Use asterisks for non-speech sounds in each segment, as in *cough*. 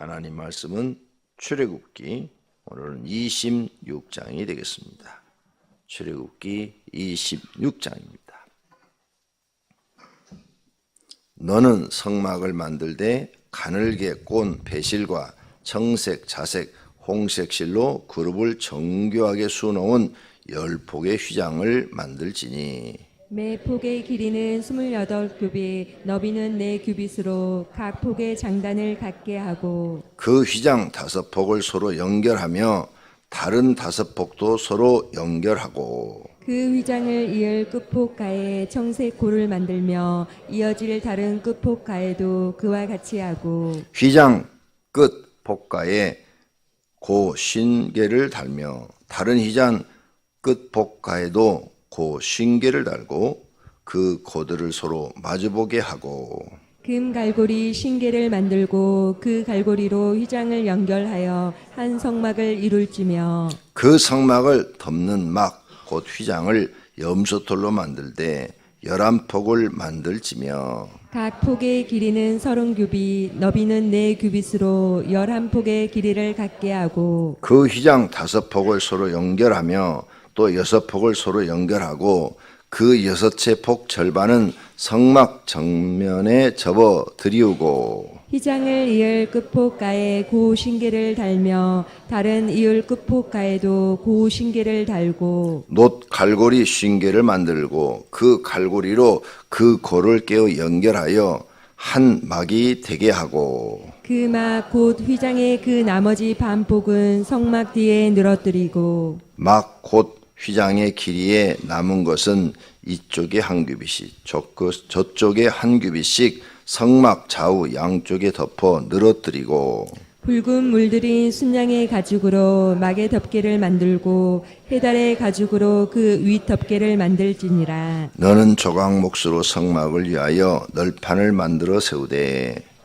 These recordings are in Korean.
하나님 말씀은 출애굽기 오늘은 26장이 되겠습니다. 출애굽기 26장입니다. 너는 성막을 만들되 가늘게 꼰 배실과 청색, 자색, 홍색 실로 그룹을 정교하게 수놓은 열 폭의 휘장을 만들지니 매 폭의 길이는 28규빗, 너비는 4규빗으로 각 폭의 장단을 갖게 하고 그 휘장 다섯 폭을 서로 연결하며 다른 다섯 폭도 서로 연결하고 그 휘장을 이을 끝폭 가에 청색 고를 만들며 이어질 다른 끝폭 가에도 그와 같이 하고 휘장 끝 복가에 고 신계를 달며 다른 휘장 끝 복가에도 고 신계를 달고 그 고들을 서로 마주보게 하고 금 갈고리 신계를 만들고 그 갈고리로 휘장을 연결하여 한 성막을 이룰지며 그 성막을 덮는 막 곧 휘장을 염소털로 만들되 열한 폭을 만들지며 각 폭의 길이는 30규빗, 너비는 4규빗으로 11폭의 길이를 갖게 하고 그 휘장 다섯 폭을 서로 연결하며 또 여섯 폭을 서로 연결하고 그 여섯 채폭 절반은 성막 정면에 접어 들이우고. 휘장을 이을 끝폭가에 고 신계를 달며 다른 이을 끝폭가에도 고 신계를 달고. 놋 갈고리 쉰개를 만들고 그 갈고리로 그 고를 깨어 연결하여 한 막이 되게 하고. 그 막 곧 휘장의 그 나머지 반폭은 성막 뒤에 늘어뜨리고. 막 곧 휘장의 길이에 남은 것은 이쪽에 한 규빗씩 저- 저쪽에 한 규빗씩 성막 좌우 양쪽에 덮어 늘어뜨리고 붉은 물들인 순양의 가죽으로 막의 덮개를 만들고 해달의 가죽으로 그 윗 덮개를 만들지니라. 너는 조각 몫으로 성막을 위하여 널판을 만들어 세우되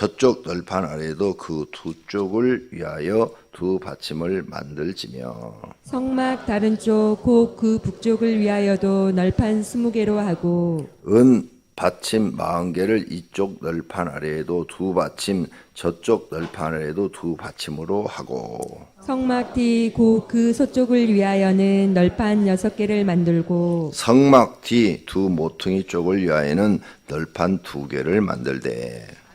저쪽 널판 아래에도 그 두 쪽을 위하여 두 받침을 만들지며 성막 다른 쪽 곧 그 북쪽을 위하여도 널판 스무 개로 하고 은 받침 마흔 개를 이쪽 널판 아래에도 두 받침 저쪽 널판 아래에도 두 받침으로 하고 성막 뒤 곧 그 서쪽을 위하여는 널판 여섯 개를 만들고 성막 뒤 두 모퉁이 쪽을 위하여는 널판 두 개를 만들되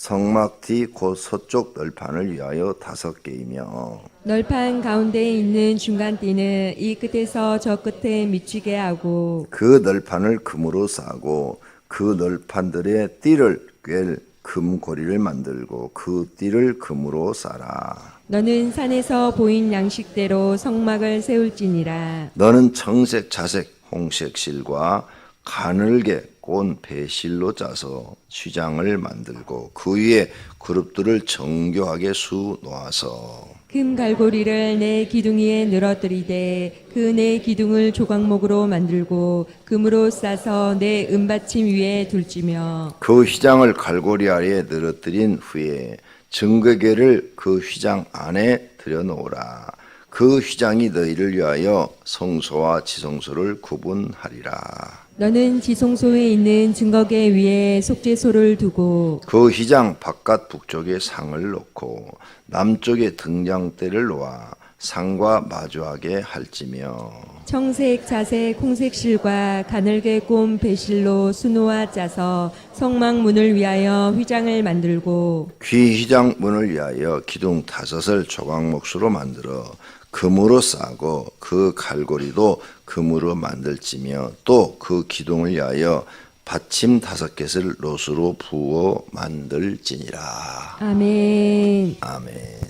성막 뒤 곧 서쪽 널판을 위하여 다섯 개이며 널판 가운데에 있는 중간 띠는 이 끝에서 저 끝에 미치게 하고 그 널판을 금으로 싸고 그 널판들의 띠를 꿰 금고리를 만들고 그 띠를 금으로 싸라. 너는 산에서 보인 양식대로 성막을 세울지니라 너는 청색, 자색, 홍색 실과 가늘게 꼰 배실로 짜서 휘장을 만들고 그 위에 그룹들을 정교하게 수 놓아서 금 갈고리를 내 기둥이에 늘어뜨리되 그 내 기둥을 조각목으로 만들고 금으로 싸서 내 은받침 위에 둘지며 그 휘장을 갈고리 아래에 늘어뜨린 후에 증거계를 그 휘장 안에 들여놓으라. 그 휘장이 너희를 위하여 성소와 지성소를 구분하리라. 너는 지성소에 있는 증거계 위에 속죄소를 두고 그 휘장 바깥 북쪽에 상을 놓고 남쪽에 등장대를 놓아 상과 마주하게 할지며. 청색, 자색, 홍색 실과 가늘게 꼰 배실로 수놓아 짜서 성막 문을 위하여 휘장을 만들고 귀 휘장 문을 위하여 기둥 다섯을 조각 몫으로 만들어 금으로 싸고 그 갈고리도 금으로 만들지며 또 그 기둥을 위하여 받침 다섯 개를 롯으로 부어 만들지니라. 아멘. 아멘.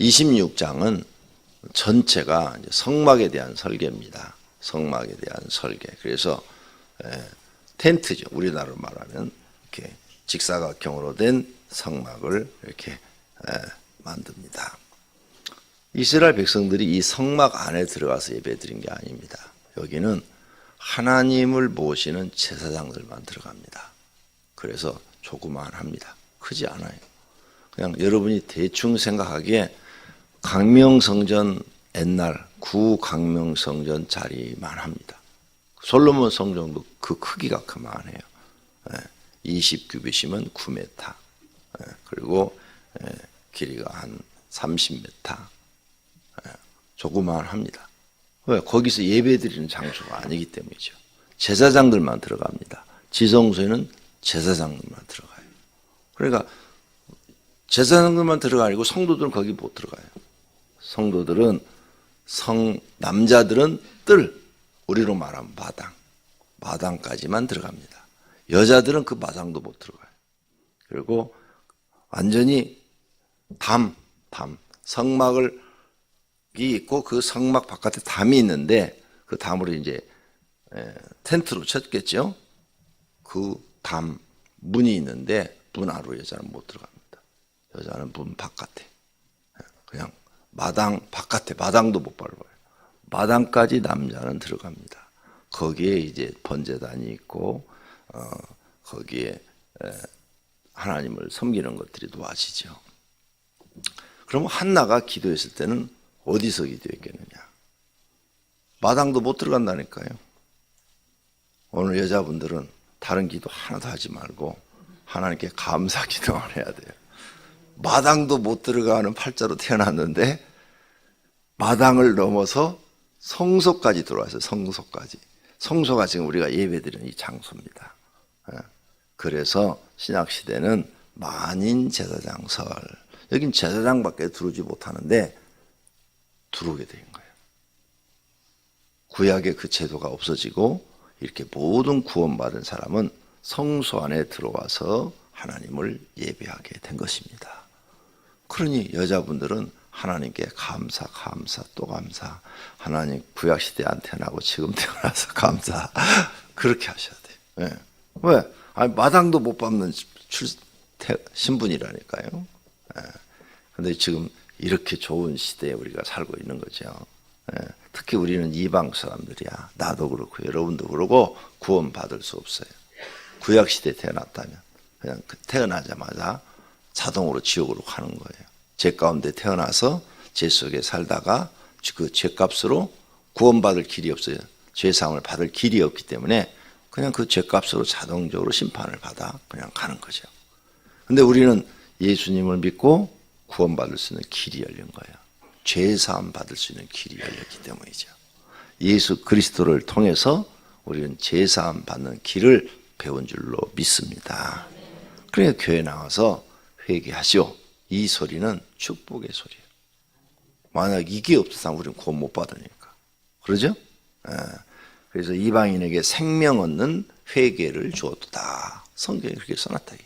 26장은 전체가 성막에 대한 설계입니다. 성막에 대한 설계. 그래서 에, 텐트죠. 우리나라로 말하면 이렇게 직사각형으로 된 성막을 이렇게 에, 만듭니다. 이스라엘 백성들이 이 성막 안에 들어가서 예배드린 게 아닙니다. 여기는 하나님을 모시는 제사장들만 들어갑니다. 그래서 조그만합니다. 크지 않아요. 그냥 여러분이 대충 생각하기에 강명성전 옛날 구강명성전 자리만 합니다. 솔로몬 성전도 그 크기가 그만해요. 20규빗이면 9m. 예, 그리고 예, 길이가 한 30m. 예, 조그만 합니다. 왜? 거기서 예배 드리는 장소가 아니기 때문이죠. 제사장들만 들어갑니다. 지성소에는 제사장들만 들어가요. 그러니까 제사장들만 들어가 아니고 성도들은 거기 못 들어가요. 성도들은 성 남자들은 뜰 우리로 말하면 마당 마당까지만 들어갑니다. 여자들은 그 마당도 못 들어가요. 그리고 완전히 담, 담 성막을 이 있고 그 성막 바깥에 담이 있는데 그 담으로 이제 에, 텐트로 쳤겠죠. 그 담 문이 있는데 문 안으로 여자는 못 들어갑니다. 여자는 문 바깥에 그냥 마당 바깥에 마당도 못 밟아요. 마당까지 남자는 들어갑니다. 거기에 이제 번제단이 있고 어, 거기에 에, 하나님을 섬기는 것들이 놓아지죠. 그럼 한나가 기도했을 때는 어디서 기도했겠느냐? 마당도 못 들어간다니까요. 오늘 여자분들은 다른 기도 하나도 하지 말고 하나님께 감사 기도만 해야 돼요. 마당도 못 들어가는 팔자로 태어났는데 마당을 넘어서 성소까지 들어와서 성소까지. 성소가 지금 우리가 예배드리는 이 장소입니다. 예. 그래서 신약 시대는 만인 제사장설. 여긴 제사장밖에 들어오지 못하는데 들어오게 된 거예요. 구약의 그 제도가 없어지고 이렇게 모든 구원받은 사람은 성소 안에 들어와서 하나님을 예배하게 된 것입니다. 그러니 여자분들은 하나님께 감사, 감사, 또 감사. 하나님 구약 시대 안 태어나고 지금 *laughs* 태어나서 감사. 그렇게 하셔야 돼요. 예. 왜? 아니, 마당도 못 밟는 출, 태, 신분이라니까요. 예. 근데 지금 이렇게 좋은 시대에 우리가 살고 있는 거죠. 예. 특히 우리는 이방 사람들이야. 나도 그렇고 여러분도 그러고 구원 받을 수 없어요. 구약 시대 에 태어났다면 그냥 그 태어나자마자 자동으로 지옥으로 가는 거예요. 죄 가운데 태어나서 죄 속에 살다가 그 죄값으로 구원받을 길이 없어요. 죄 사함을 받을 길이 없기 때문에 그냥 그 죄값으로 자동적으로 심판을 받아 그냥 가는 거죠. 근데 우리는 예수님을 믿고 구원받을 수 있는 길이 열린 거예요. 죄 사함 받을 수 있는 길이 열렸기 때문이죠. 예수 그리스도를 통해서 우리는 죄 사함 받는 길을 배운 줄로 믿습니다. 그러니까 교회 나와서 회개하시오. 이 소리는 축복의 소리예요. 만약 이게 없어서 우리는 구원 못 받으니까. 그러죠? 예. 그래서 이방인에게 생명 얻는 회개를 주었다. 성경에 그렇게 써놨다.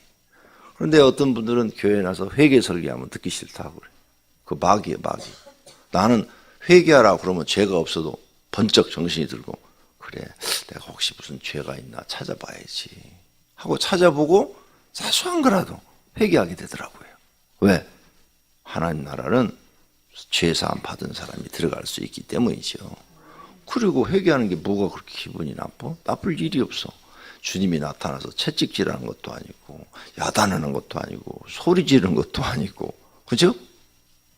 그런데 어떤 분들은 교회에 나서 회개 설교하면 듣기 싫다고 그래요. 그 막이에요, 막이. 나는 회개하라 그러면 죄가 없어도 번쩍 정신이 들고 그래 내가 혹시 무슨 죄가 있나 찾아봐야지 하고 찾아보고 사소한 거라도 회개하게 되더라고요. 왜? 하나님 나라는 죄사함 받은 사람이 들어갈 수 있기 때문이죠. 그리고 회개하는 게 뭐가 그렇게 기분이 나빠? 나쁠 일이 없어. 주님이 나타나서 채찍질하는 것도 아니고 야단하는 것도 아니고 소리 지르는 것도 아니고 그죠?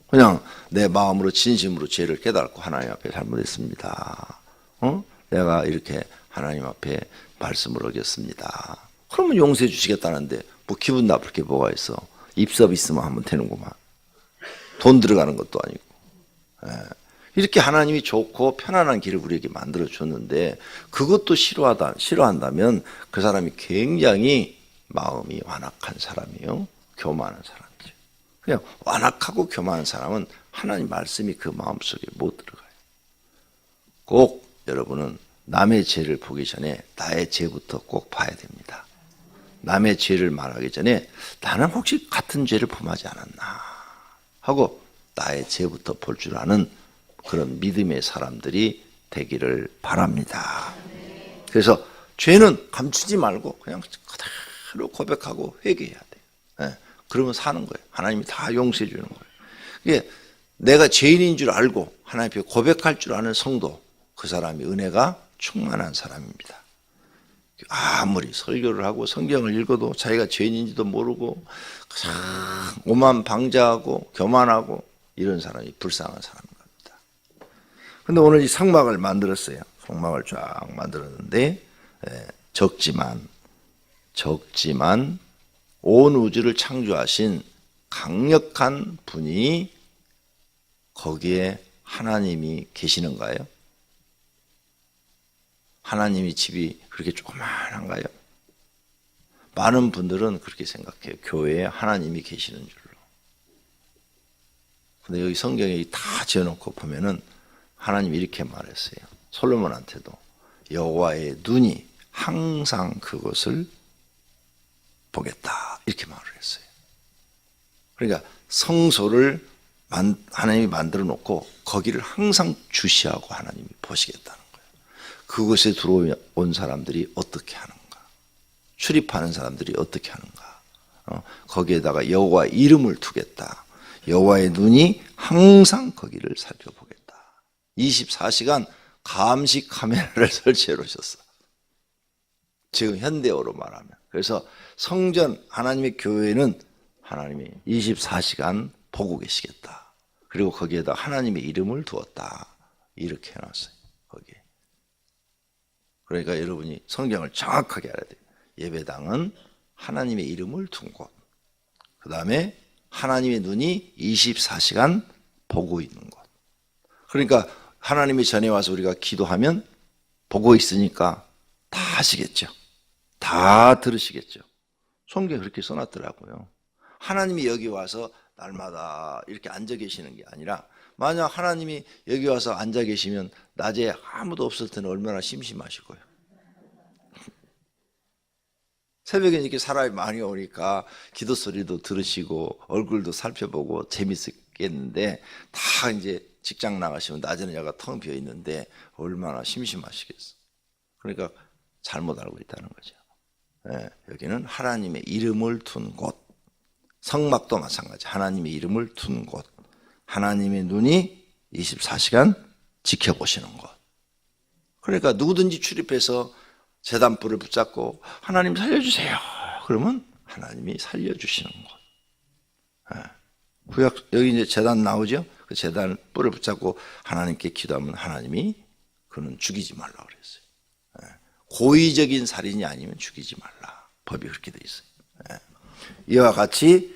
그냥 내 마음으로 진심으로 죄를 깨닫고 하나님 앞에 잘못했습니다. 어? 내가 이렇게 하나님 앞에 말씀을 어겼습니다. 그러면 용서해 주시겠다는데 뭐 기분 나쁠 게 뭐가 있어? 입섭 있으면 하면 되는구만. 돈 들어가는 것도 아니고. 예. 이렇게 하나님이 좋고 편안한 길을 우리에게 만들어 줬는데 그것도 싫어하다 싫어한다면 그 사람이 굉장히 마음이 완악한 사람이요, 교만한 사람이죠. 그냥 완악하고 교만한 사람은 하나님 말씀이 그 마음 속에 못 들어가요. 꼭 여러분은 남의 죄를 보기 전에 나의 죄부터 꼭 봐야 됩니다. 남의 죄를 말하기 전에 나는 혹시 같은 죄를 범하지 않았나 하고 나의 죄부터 볼 줄 아는 그런 믿음의 사람들이 되기를 바랍니다. 그래서 죄는 감추지 말고 그냥 그대로 고백하고 회개해야 돼요. 예, 그러면 사는 거예요. 하나님이 다 용서해 주는 거예요. 이게 내가 죄인인 줄 알고 하나님 앞에 고백할 줄 아는 성도 그 사람이 은혜가 충만한 사람입니다. 아무리 설교를 하고 성경을 읽어도 자기가 죄인인지도 모르고 참 오만 방자하고 교만하고 이런 사람이 불쌍한 겁니다. 근데 오늘 이 성막을 만들었어요. 성막을 쫙 만들었는데 예, 적지만 적지만 온 우주를 창조하신 강력한 분이 거기에 하나님이 계시는가요? 하나님이 집이 그렇게 조그만한가요? 많은 분들은 그렇게 생각해요. 교회에 하나님이 계시는 줄로. 근데 여기 성경에 다 지어놓고 보면은 하나님이 이렇게 말했어요. 솔로몬한테도 여호와의 눈이 항상 그것을 보겠다 이렇게 말을 했어요. 그러니까 성소를 만- 하나님이 만들어 놓고 거기를 항상 주시하고 하나님이 보시겠다는 거예요. 그곳에 들어온 사람들이 어떻게 하는가? 출입하는 사람들이 어떻게 하는가? 어, 거기에다가 여호와 이름을 두겠다. 여호와의 눈이 항상 거기를 살펴보겠다. 24시간 감시 카메라를 *laughs* 설치해 놓으셨어. 지금 현대어로 말하면. 그래서 성전 하나님의 교회는 하나님이 24시간 보고 계시겠다. 그리고 거기에다 하나님의 이름을 두었다. 이렇게 해놨어요. 거기에. 그러니까 여러분이 성경을 정확하게 알아야 돼요. 예배당은 하나님의 이름을 둔 곳. 그 다음에 하나님의 눈이 24시간 보고 있는 곳. 그러니까 하나님이 전에 와서 우리가 기도하면 보고 있으니까 다 하시겠죠. 다 들으시겠죠. 성경에 그렇게 써놨더라고요. 하나님이 여기 와서 날마다 이렇게 앉아 계시는 게 아니라 만약 하나님이 여기 와서 앉아 계시면 낮에 아무도 없을 때는 얼마나 심심하실 거예요. 새벽에 이렇게 사람이 많이 오니까 기도 소리도 들으시고 얼굴도 살펴보고 재밌겠는데 다 이제 직장 나가시면 낮에는 야가 텅 비어 있는데 얼마나 심심하시겠어. 그러니까 잘못 알고 있다는 거죠. 예, 여기는 하나님의 이름을 둔 곳. 성막도 마찬가지. 하나님의 이름을 둔 곳. 하나님의 눈이 24시간 지켜보시는 곳. 그러니까 누구든지 출입해서 재단불을 붙잡고 하나님 살려주세요. 그러면 하나님이 살려주시는 곳. 예. 구약 여기 이제 재단 나오죠. 그 재단 뿔을 붙잡고 하나님께 기도하면 하나님이 그는 죽이지 말라 그랬어요. 예. 고의적인 살인이 아니면 죽이지 말라. 법이 그렇게 돼 있어요. 예. 이와 같이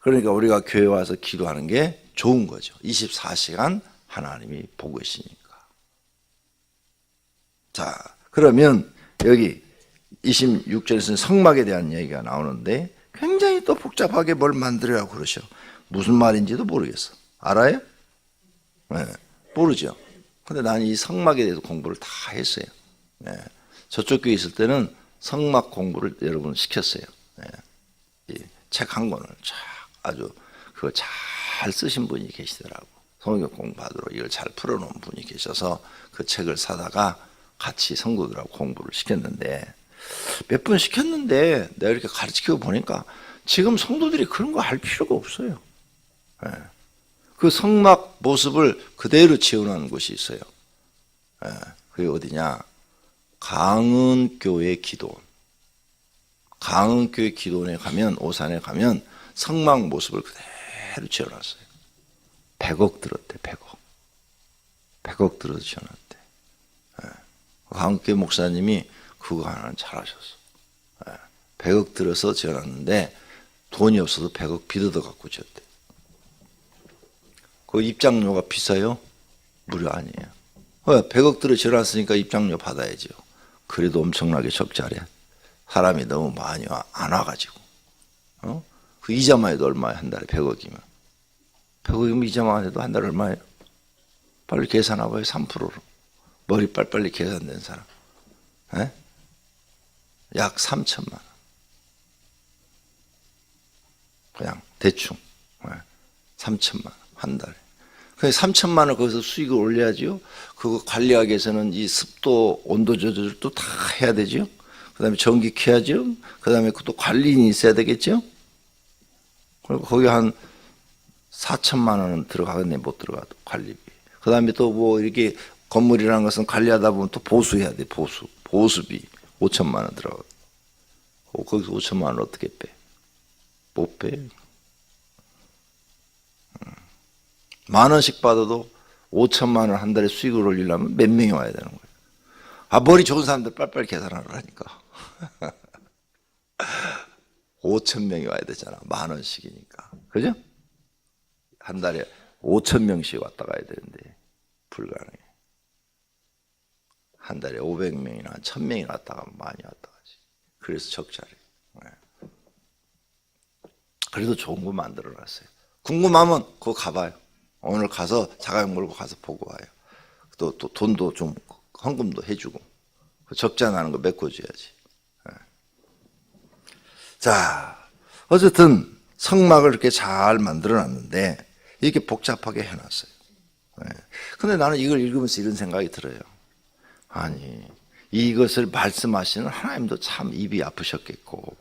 그러니까 우리가 교회 와서 기도하는 게 좋은 거죠. 24시간 하나님이 보고 계시니까. 자, 그러면 여기 26절에서는 성막에 대한 얘기가 나오는데 굉장히 또 복잡하게 뭘 만들어야 그러셔. 무슨 말인지도 모르겠어. 알아요? 네, 모르죠. 근데 나는 이 성막에 대해서 공부를 다 했어요. 네, 저쪽 교회 있을 때는 성막 공부를 여러분 시켰어요. 네, 책한 권을 쫙 아주 그거 잘 쓰신 분이 계시더라고. 성경 공부하도록 이걸 잘 풀어놓은 분이 계셔서 그 책을 사다가 같이 성도들하고 공부를 시켰는데 몇 번 시켰는데 내가 이렇게 가르치고 보니까 지금 성도들이 그런 거 할 필요가 없어요. 예. 그 성막 모습을 그대로 지어놓은 곳이 있어요. 예. 그게 어디냐? 강은교회 기도원. 강은교회 기도원에 가면 오산에 가면 성막 모습을 그대로 지어놨어요. 100억 들었대, 100억. 100억 들어서 지어놨대. 강교회 목사님이 그거 하나는 잘하셨어. 100억 들어서 지어놨는데 돈이 없어서 100억 빚어도 갖고 지었대. 그 입장료가 비싸요? 무료 아니에요. 왜? 100억 들어 지어놨으니까 입장료 받아야죠. 그래도 엄청나게 적자래. 사람이 너무 많이 와, 안 와가지고. 어? 그 이자만 해도 얼마야, 한 달에 100억이면. 배우금 이자만 해도 한달 얼마예요? 빨리 계산해봐요. 3%로. 머리 빨리빨리 계산된 사람. 예? 약 3천만 원. 그냥 대충. 예. 3천만 원. 한 달에. 그 3천만 원 거기서 수익을 올려야지요. 그거 관리하기 위해서는 이 습도, 온도 조절도 다 해야 되죠. 그 다음에 전기 켜야죠. 그 다음에 또 관리인이 있어야 되겠죠. 그리고 거기 한 4천만 원은 들어가겠네, 못 들어가도 관리비. 그 다음에 또 뭐 이렇게 건물이라는 것은 관리하다 보면 또 보수해야 돼, 보수. 보수비 5천만 원 들어가. 어, 거기서 5천만 원 어떻게 빼? 못 빼. 음. 만 원씩 받아도 5천만 원 한 달에 수익을 올리려면 몇 명이 와야 되는 거예요. 아, 머리 좋은 사람들 빨리빨리 계산하라니까. 5천 *laughs* 명이 와야 되잖아. 만 원씩이니까. 그죠? 한 달에 5천 명씩 왔다 가야 되는데 불가능해. 한 달에 500명이나 1000명이 왔다 가면 많이 왔다 가지. 그래서 적자래. 네. 그래도 좋은 거 만들어 놨어요. 궁금하면 그거 가봐요. 오늘 가서 자가용 몰고 가서 보고 와요. 또, 또 돈도 좀 헌금도 해주고 그 적자 나는 거 메꿔줘야지. 네. 자, 어쨌든 성막을 이렇게 잘 만들어 놨는데 이렇게 복잡하게 해놨어요. 네. 근데 나는 이걸 읽으면서 이런 생각이 들어요. 아니, 이것을 말씀하시는 하나님도 참 입이 아프셨겠고,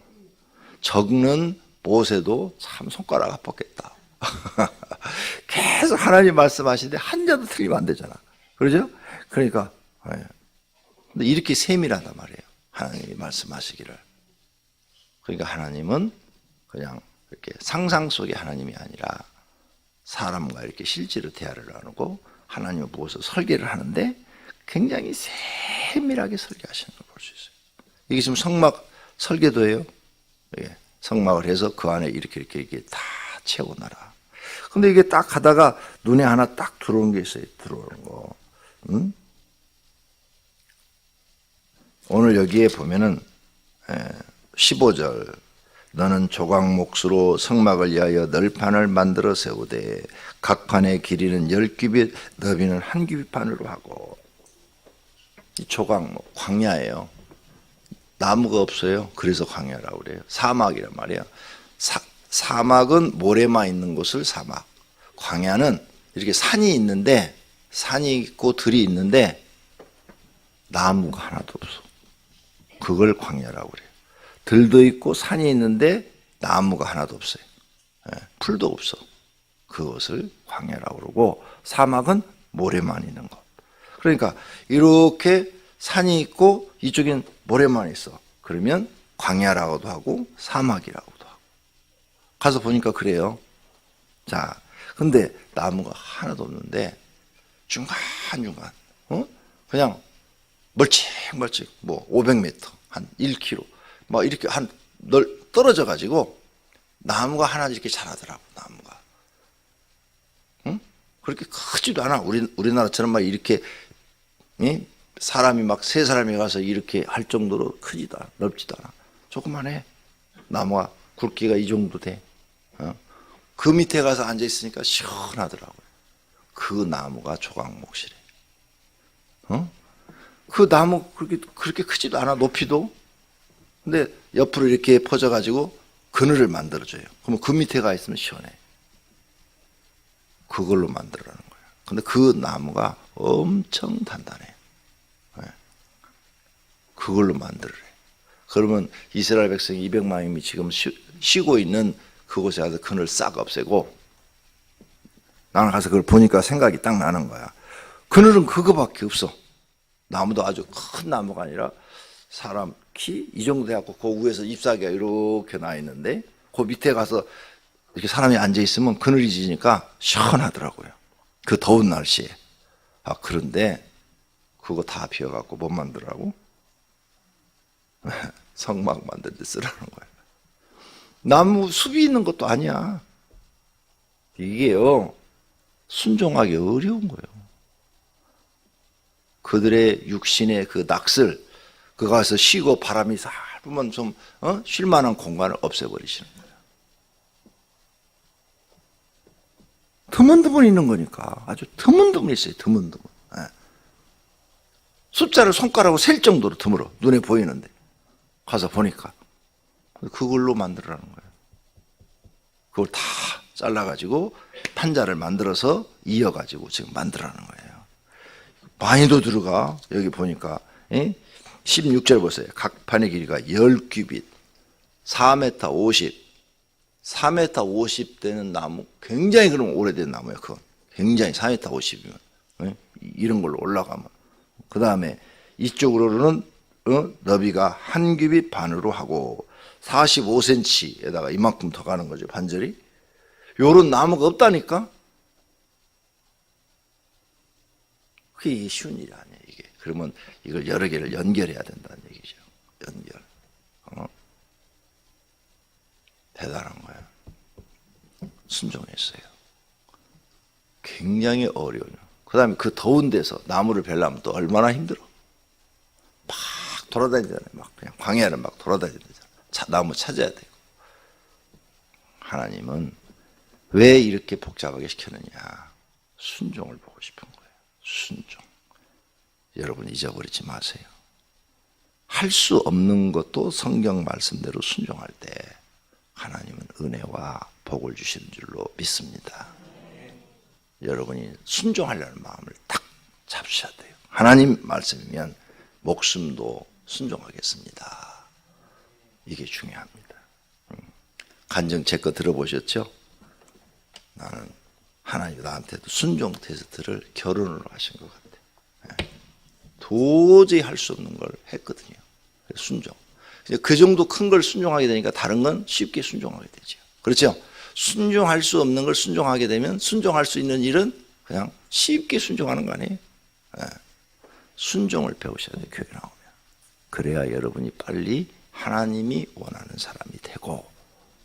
적는 모세도 참 손가락 아팠겠다. *laughs* 계속 하나님 말씀하시는데 한 자도 틀리면 안 되잖아. 그러죠? 그러니까, 예. 이렇게 세밀하단 말이에요. 하나님이 말씀하시기를. 그러니까 하나님은 그냥 이렇게 상상 속의 하나님이 아니라 사람과 이렇게 실제로 대화를 나누고 하나님을 보고서 설계를 하는데 굉장히 세밀하게 설계하시는 걸 볼 수 있어요. 이게 지금 성막 설계도예요. 예, 성막을 해서 그 안에 이렇게 이렇게 이렇게 다 채워놔라. 근데 이게 딱 가다가 눈에 하나 딱 들어온 게 있어요. 들어오는 거. 음? 오늘 여기에 보면은 15절 너는 조각 몫으로 성막을 위하여 널판을 만들어 세우되 각 판의 길이는 열 규빗 너비는 한 규빗 판으로 하고 이 조각 목 광야예요. 나무가 없어요. 그래서 광야라고 그래요. 사막이란. 사, 사막은 모래만 있는 곳을 사막. 광야는 이렇게 산이 있는데 산이 있고 들이 있는데 나무가 하나도 없어. 그걸 광야라고 그래요. 들도 있고 산이 있는데 나무가 하나도 없어요. 예, 풀도 없어. 그것을 광야라고 그러고 사막은 모래만 있는 것. 그러니까 이렇게 산이 있고 이쪽엔 모래만 있어. 그러면 광야라고도 하고 사막이라고도 하고. 가서 보니까 그래요. 자, 근데 나무가 하나도 없는데 중간중간 어? 그냥 멀찍멀찍 뭐 500m 한 1km 막 이렇게 한 널 떨어져 가지고 나무가 하나 이렇게 자라더라고 나무가 응? 그렇게 크지도 않아 우리 우리나라처럼 막 이렇게 이? 사람이 막 세 사람이 가서 이렇게 할 정도로 크지도 않아 넓지도 않아 조그만해 나무가 굵기가 이 정도 돼 어? 그 밑에 가서 앉아 있으니까 시원하더라고요 그 나무가 조각목실에 어? 그 나무 그렇게 그렇게 크지도 않아 높이도 근데 옆으로 이렇게 퍼져 가지고 그늘을 만들어 줘요. 그러면 그 밑에 가 있으면 시원해. 그걸로 만들어라는 거예요. 근데 그 나무가 엄청 단단해. 예. 그걸로 만들어래. 그러면 이스라엘 백성 200만이 지금 쉬, 쉬고 있는 그곳에 가서 그늘 싹 없애고 나는 가서 그걸 보니까 생각이 딱 나는 거야. 그늘은 그거밖에 없어. 나무도 아주 큰 나무가 아니라 사람 키 이 정도 돼갖고 그 위에서 잎사귀가 이렇게 나 있는데 그 밑에 가서 이렇게 사람이 앉아 있으면 그늘이 지니까 시원하더라고요. 그 더운 날씨에. 아 그런데 그거 다 비워갖고 못 만들라고 *laughs* 성막 만들 때 쓰라는 거야. 나무 숲이 있는 것도 아니야. 이게요 순종하기 어려운 거예요. 그들의 육신의 그 낙슬, 그 가서 쉬고 바람이 살 불면 좀, 어? 쉴 만한 공간을 없애버리시는 거예요. 드문드문 있는 거니까 아주 드문드문 있어요. 드문드문. 예. 숫자를 손가락으로 셀 정도로 드물어 눈에 보이는데 가서 보니까 그걸로 만들라는 거예요. 그걸 다 잘라가지고 판자를 만들어서 이어가지고 지금 만들라는 거예요. 많이도 들어가 여기 보니까 예? 16절 보세요. 각 판의 길이가 10규빗 4m 50 4m 50 되는 나무 굉장히 그럼 오래된 나무예요. 그건 굉장히 4m 50이면 예? 이런 걸로 올라가면 그 다음에 이쪽으로는 어? 너비가 한 규빗 반으로 하고 45cm에다가 이만큼 더 가는 거죠 반절이. 요런 나무가 없다니까. 그게 쉬운 일이 아니에요 이게. 그러면 이걸 여러 개를 연결해야 된다는 얘기죠. 연결. 어? 대단한 거예요. 순종했어요. 굉장히 어려워요. 그 다음에 그 더운 데서 나무를 베려면 또 얼마나 힘들어. 막 돌아다니잖아요. 막 그냥 광야를 막 돌아다니잖아요. 차, 나무 찾아야 되고. 하나님은 왜 이렇게 복잡하게 시켰느냐. 순종을 보고 싶은 거예요. 순종. 여러분 잊어버리지 마세요. 할 수 없는 것도 성경 말씀대로 순종할 때 하나님은 은혜와 복을 주시는 줄로 믿습니다. 여러분이 순종하려는 마음을 딱 잡으셔야 돼요. 하나님 말씀이면 목숨도 순종하겠습니다. 이게 중요합니다. 음. 간증 제 거 들어보셨죠? 나는 하나님 나한테도 순종 테스트를 결혼으로 하신 것 같아요. 예. 도저히 할 수 없는 걸 했거든요. 순종. 그 정도 큰 걸 순종하게 되니까 다른 건 쉽게 순종하게 되죠. 그렇죠? 순종할 수 없는 걸 순종하게 되면 순종할 수 있는 일은 그냥 쉽게 순종하는 거 아니에요? 예. 순종을 배우셔야 돼요, 교회 나오면. 그래야 여러분이 빨리 하나님이 원하는 사람이 되고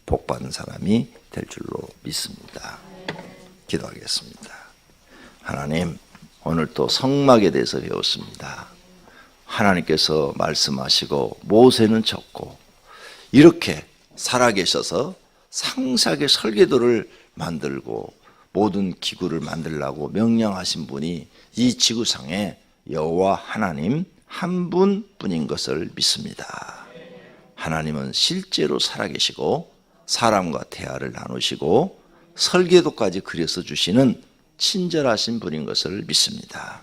복받은 사람이 될 줄로 믿습니다. 기도하겠습니다. 하나님, 오늘 또 성막에 대해서 배웠습니다. 하나님께서 말씀하시고 모세는 적고 이렇게 살아계셔서 상세하게 설계도를 만들고 모든 기구를 만들라고 명령하신 분이 이 지구상에 여호와 하나님 한 분뿐인 것을 믿습니다. 하나님은 실제로 살아계시고 사람과 대화를 나누시고 설계도까지 그려서 주시는 친절하신 분인 것을 믿습니다.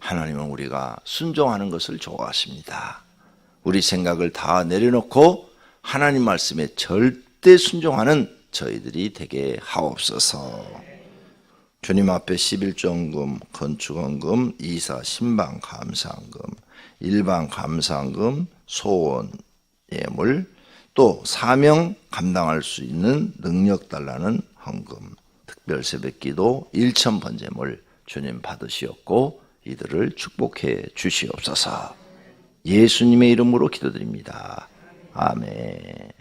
하나님은 우리가 순종하는 것을 좋아하십니다. 우리 생각을 다 내려놓고 하나님 말씀에 절대 순종하는 저희들이 되게 하옵소서. 주님 앞에 11종금, 건축원금, 이사 신방 감사한금, 일반 감사한금, 소원 예물, 또 사명 감당할 수 있는 능력 달라는 헌금, 특별 새벽기도, 일천 번제물 주님 받으시었고 이들을 축복해 주시옵소서. 예수님의 이름으로 기도드립니다. 아멘.